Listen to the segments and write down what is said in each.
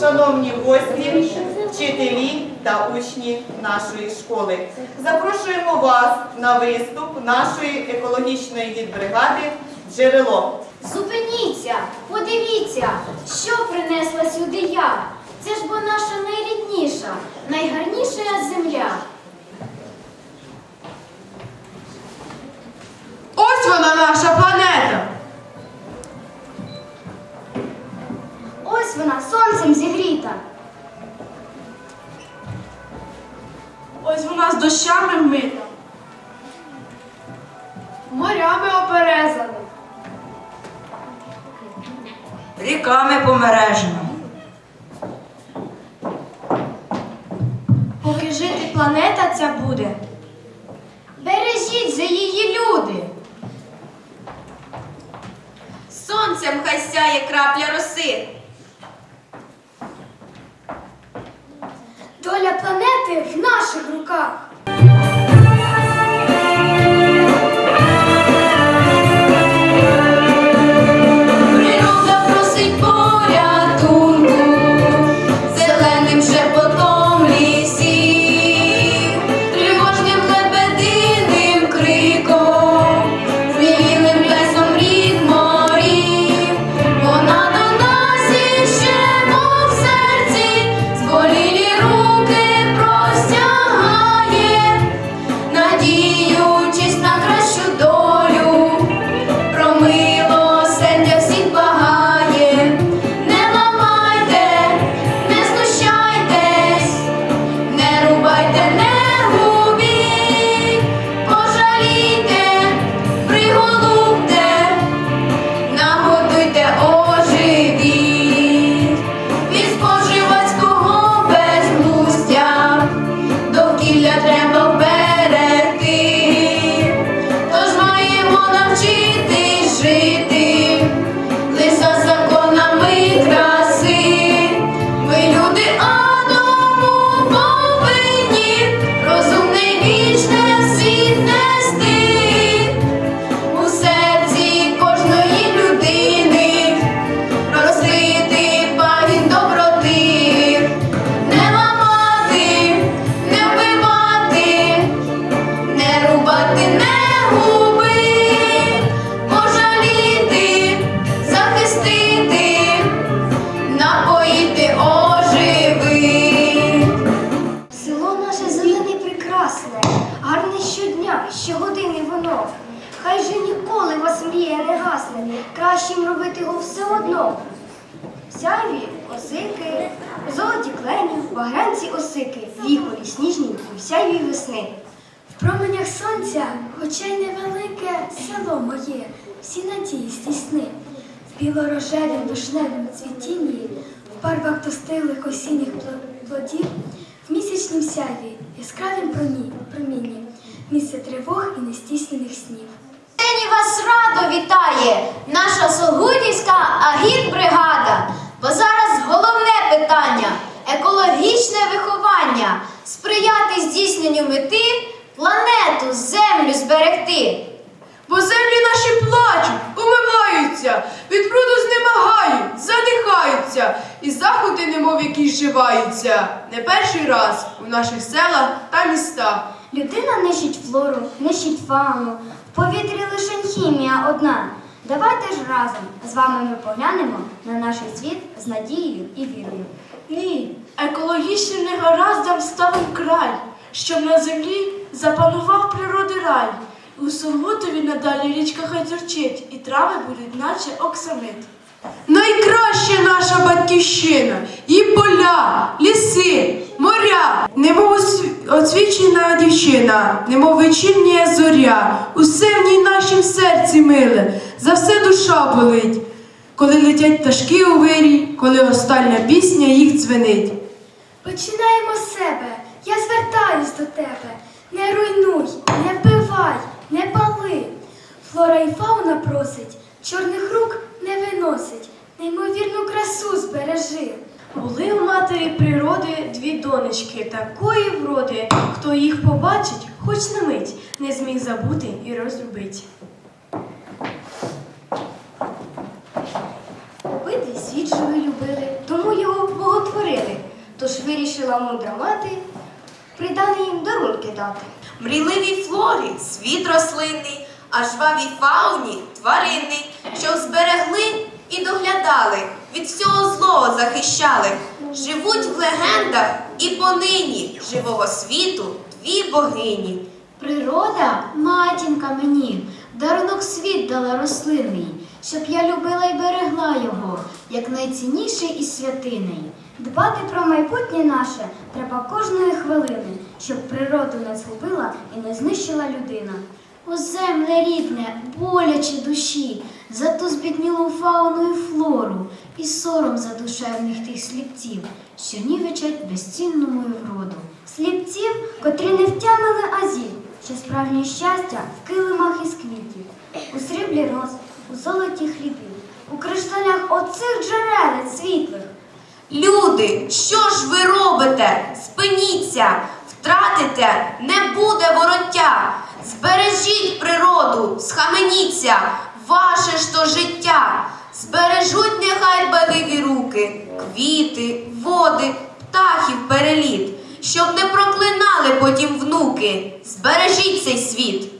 шановні гості, вчителі та учні нашої школи. Запрошуємо вас на виступ нашої екологічної гідбригади Джерело. Зупиніться, подивіться, що принесла сюди я. Це ж бо наша найрідніша, найгарніша земля. Ось вона наша планета. Ось вона сонцем зігріта. Ось вона з дощами вмита. Морями оперезана. ріками помережена. Поки жити планета ця буде. Бережіть же її люди. Сонцем хай сяє крапля роси. Доля планети в наших руках. Білорожевім вишневому цвітінні, в барвах достиглих осінніх плодів, в місячнім сяйві, яскравім промінні, місце тривог і нестіслених снів. Нині вас радо вітає наша Солгутівська агітбригада. Бо зараз головне питання екологічне виховання, сприяти здійсненню мети, планету, землю зберегти. Бо землі наші плачуть, умиваються, від пруду знемагають, задихаються, і заходи, немов які зживаються. Не перший раз у наших селах та містах. Людина нищить флору, нищить фауну, в повітрі лише хімія одна. Давайте ж разом з вами ми поглянемо на наш світ з надією і вірою. Ні, екологічним негараздам ставим край, щоб на землі запанував природи рай. У Сургутові надалі річка хай і трави будуть, наче оксамит. Найкраща наша батьківщина, і поля, ліси, моря, немов освічена дівчина, немов вечірня зоря, усе в ній нашім серці миле, за все душа болить. Коли летять пташки у вирі, коли остання пісня їх дзвенить. Починаємо з себе, я звертаюсь до тебе. Не руйнуй, не вбивай, не пали. Флора і фауна просить, чорних рук не виносить, неймовірну красу збережи. Були у матері природи дві донечки такої вроди, хто їх побачить, хоч на мить, не зміг забути і розлюбить. Обидві світ живий любили, тому його боготворили. Тож вирішила мудра мати придане їм дарунки дати. Мрійливій флорі світ рослинний, а жвавій фауні тваринний, щоб зберегли і доглядали, від всього злого захищали. Живуть в легендах і понині живого світу дві богині. Природа, матінка мені, дарунок світ дала рослинний, щоб я любила і берегла його, як найцінніший із святиней. Дбати про майбутнє наше треба кожної хвилини, щоб природу не згубила і не знищила людина. О, земле рідне, боляче душі, за ту збіднілу фауну і флору, і сором за душевних тих сліпців, що нівечать безцінну мою вроду. Сліпців, котрі не втямили азів, що справжнє щастя в килимах із квітів, у сріблі роз, у золоті хлібів, у кришталях оцих джерелець світлих. Люди, що ж ви робите? Спиніться, втратите, не буде вороття. Збережіть природу, схаменіться, ваше ж то життя. Збережуть нехай дбайливі руки, квіти, води, птахів переліт, щоб не проклинали потім внуки. Збережіть цей світ.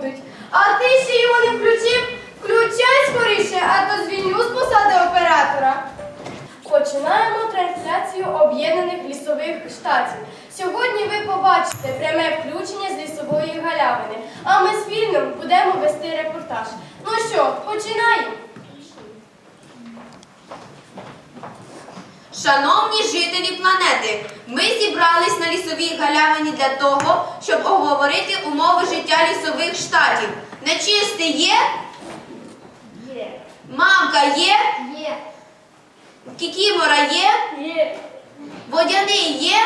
Будуть. А ти ще його не включив? Включай скоріше, а то звільню з посади оператора. Починаємо трансляцію об'єднаних лісових штатів. Сьогодні ви побачите пряме включення з лісової галявини, а ми з фільмом будемо вести репортаж. Ну що, починаємо? Шановні жителі планети, ми зібрались на лісовій галявині для того, щоб обговорити умови життя лісових штатів. Нечистий є? Є. Мамка є? Є. Кікімора є? Є. Водяний є?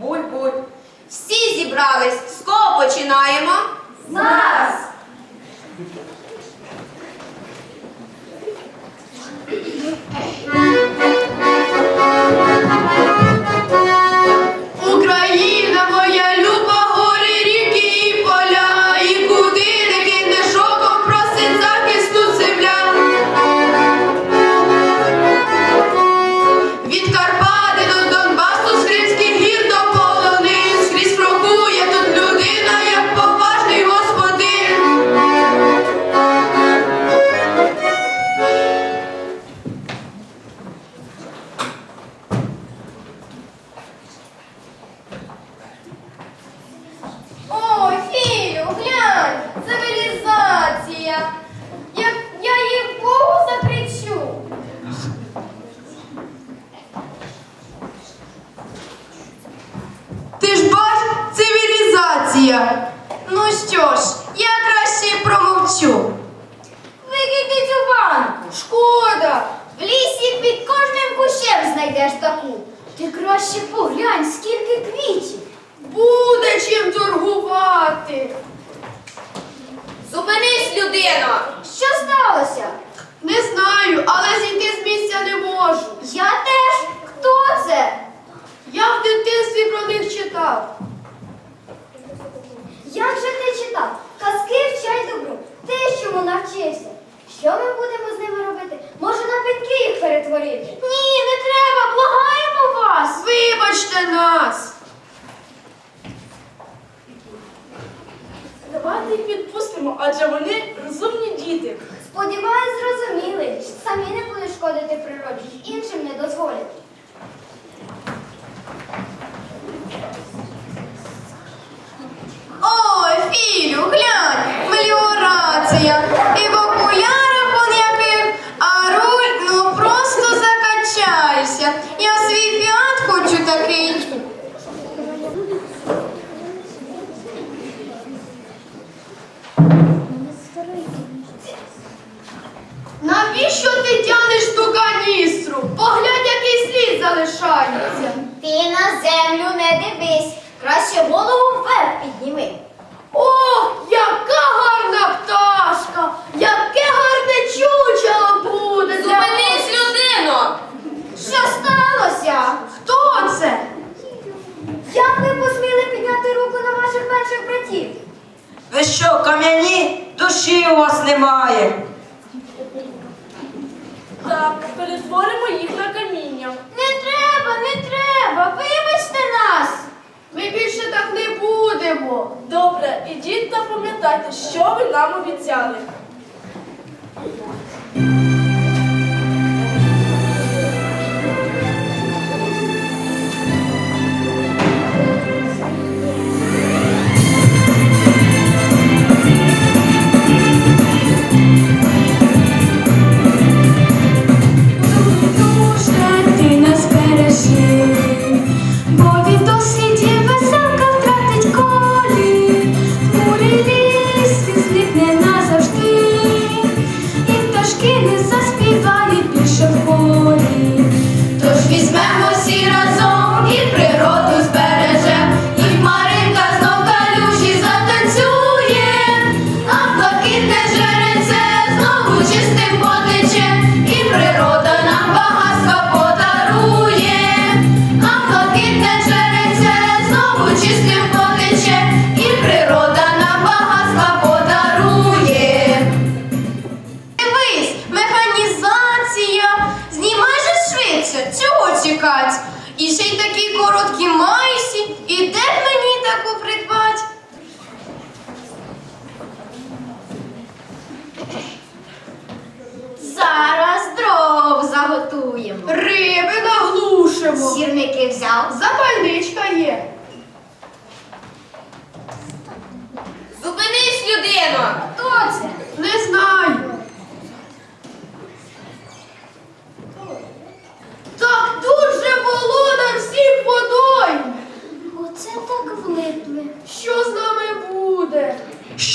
Буль-буль. Всі зібрались. З кого починаємо? Зараз! Україна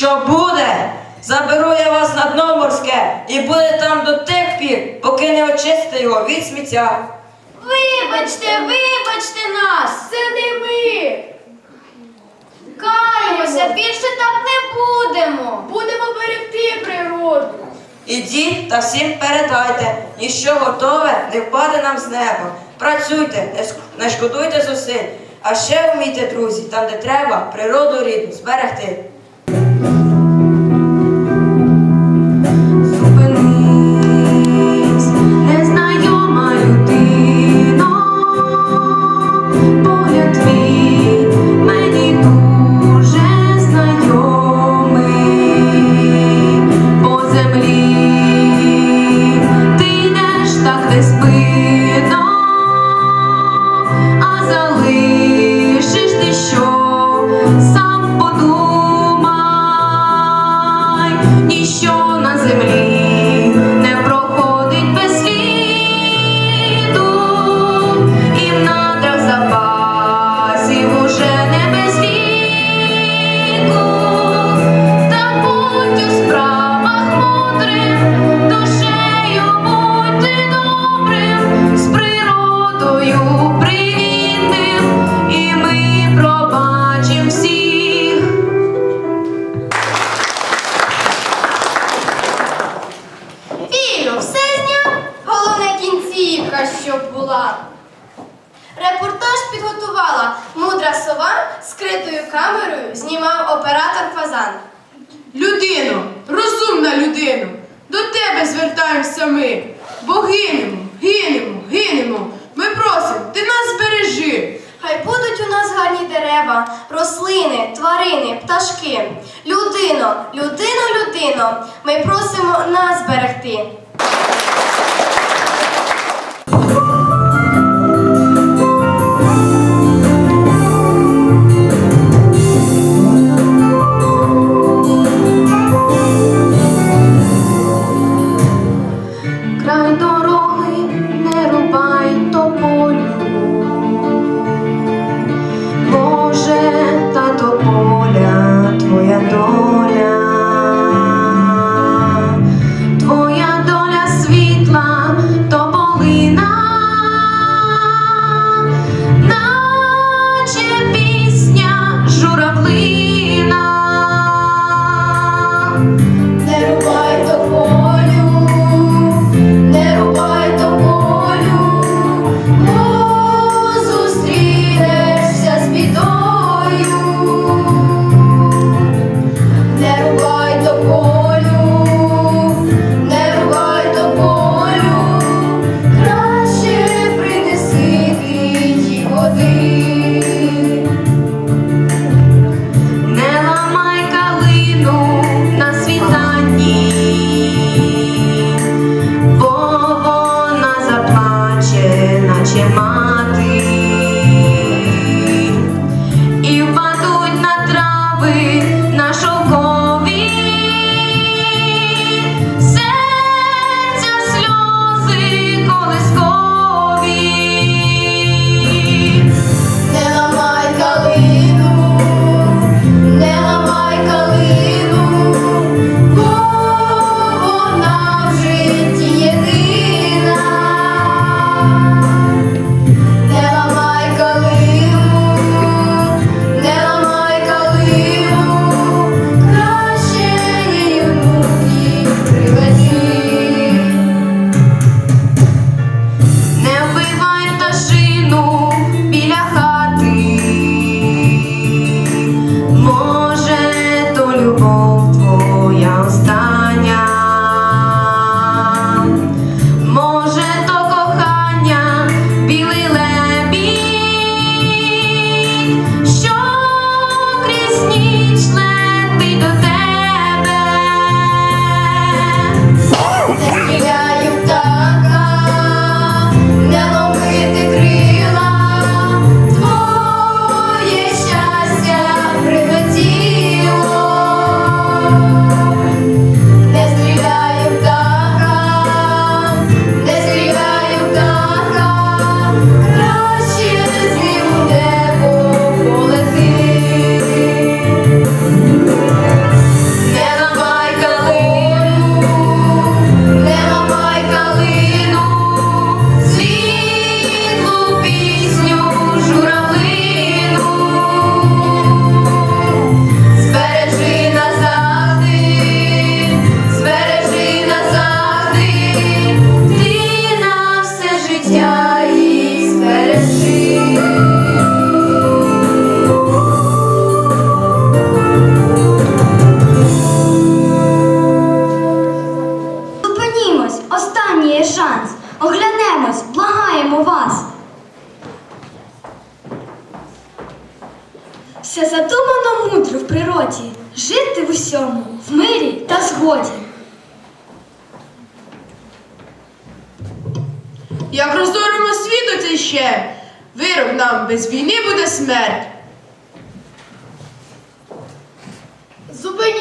що буде. Заберу я вас на дно морське і буде там до тих пір, поки не очистите його від сміття. Вибачте, вибачте нас, це не ми. Каємося, більше так не будемо. Будемо берегти природу. Ідіть та всім передайте, ніщо готове не впаде нам з неба. Працюйте, не шкодуйте зусиль, а ще вмійте, друзі, там, де треба, природу рідну зберегти. дерева, рослини, тварини, пташки. Людино, людино, людино, ми просимо нас берегти.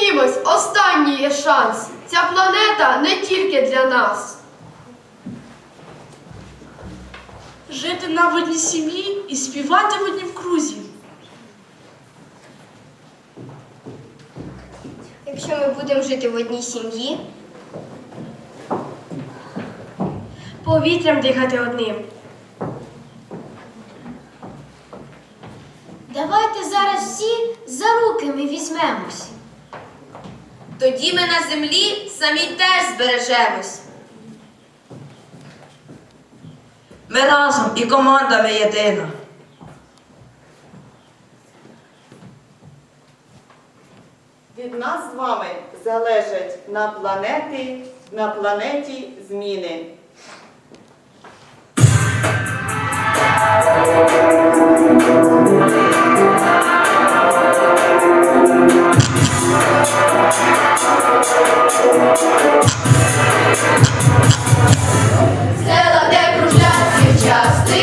Зупинімось, останній є шанс. Ця планета не тільки для нас. Жити на в одній сім'ї і співати в однім крузі. Якщо ми будемо жити в одній сім'ї, повітрям дихати одним. Давайте зараз всі за руки ми візьмемось. Тоді ми на землі самі теж збережемось. Ми разом і команда ми єдина. Від нас з вами залежать на планети, на планеті зміни. Села де кружляться части.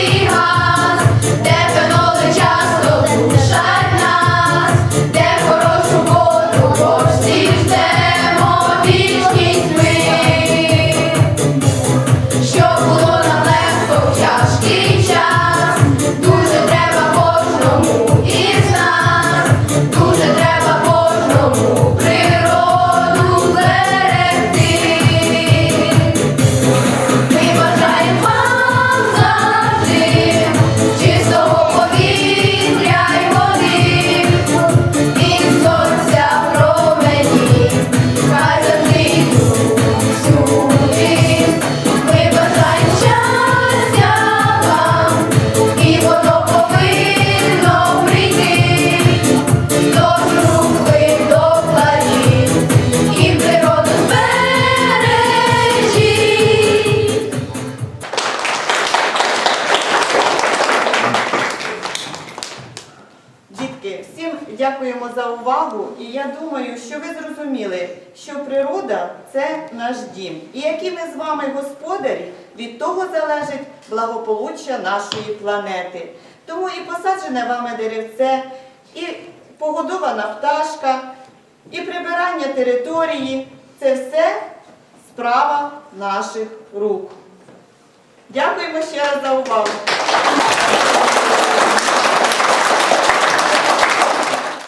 Увагу. І я думаю, що ви зрозуміли, що природа це наш дім. І які ми з вами господарі, від того залежить благополуччя нашої планети. Тому і посаджене вами деревце, і погодована пташка, і прибирання території це все справа наших рук. Дякуємо ще раз за увагу.